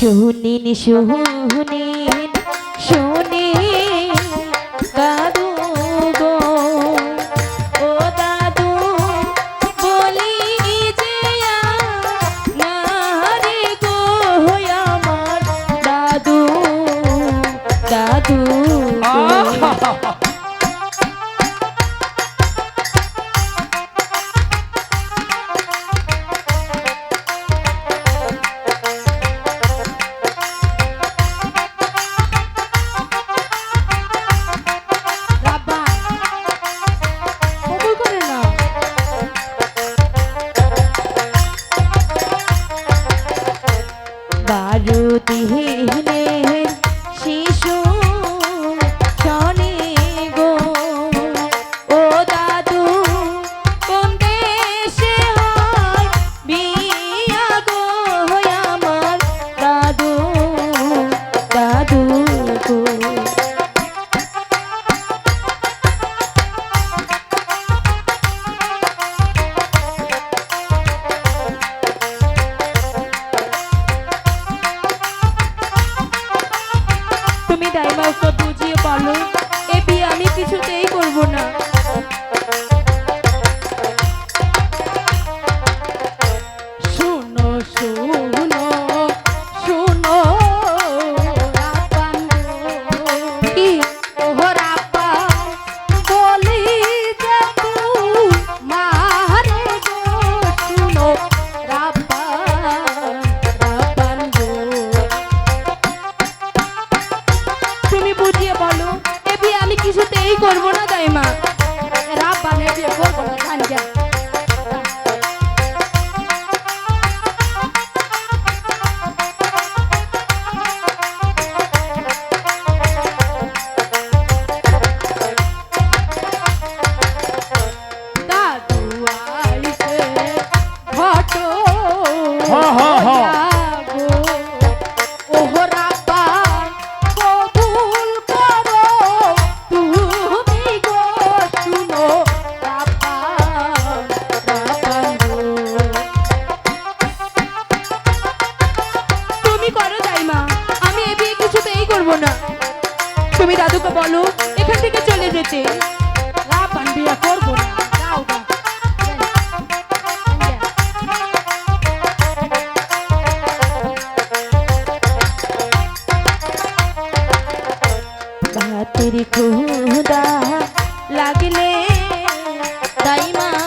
শুনিন শুনিন শুনিন দাদু গো। ও দাদু বলি যে নারে গো আমার দাদু দাদু বারো দিনের দাইমাকে বুঝিয়ে বলো। এ বিয়ে আমি কিছুতেই করব না। করব না দাইমা রাত বানিয়ে বিয়ে করব না। তুমি দাদুকে বলো, এখান থেকে চলে যেতে। রাপান বিয়ে করব না খুদা লাগলে দাইমা গো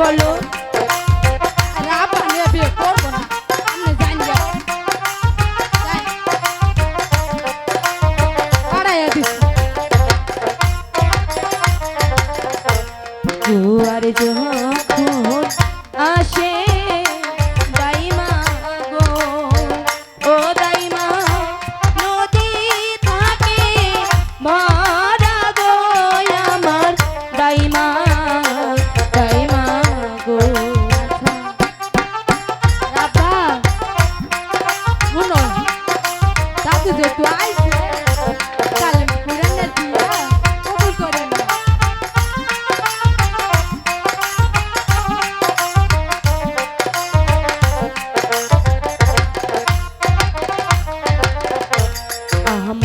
বলো?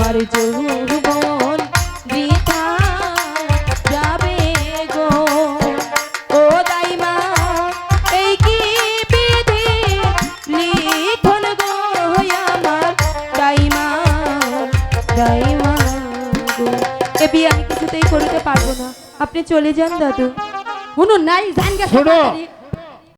আমার যৌবন বৃথা যাবে গো ও দাইমা এই কি বিধি লিখন গো আমার দাইমা দাইমা গো এ বিয়ে আমি কিছুতেই করতে পারব না আপনি চলে যান দাদু শুনুন নাই জান গা শোনো। তাড়াতাড়ি।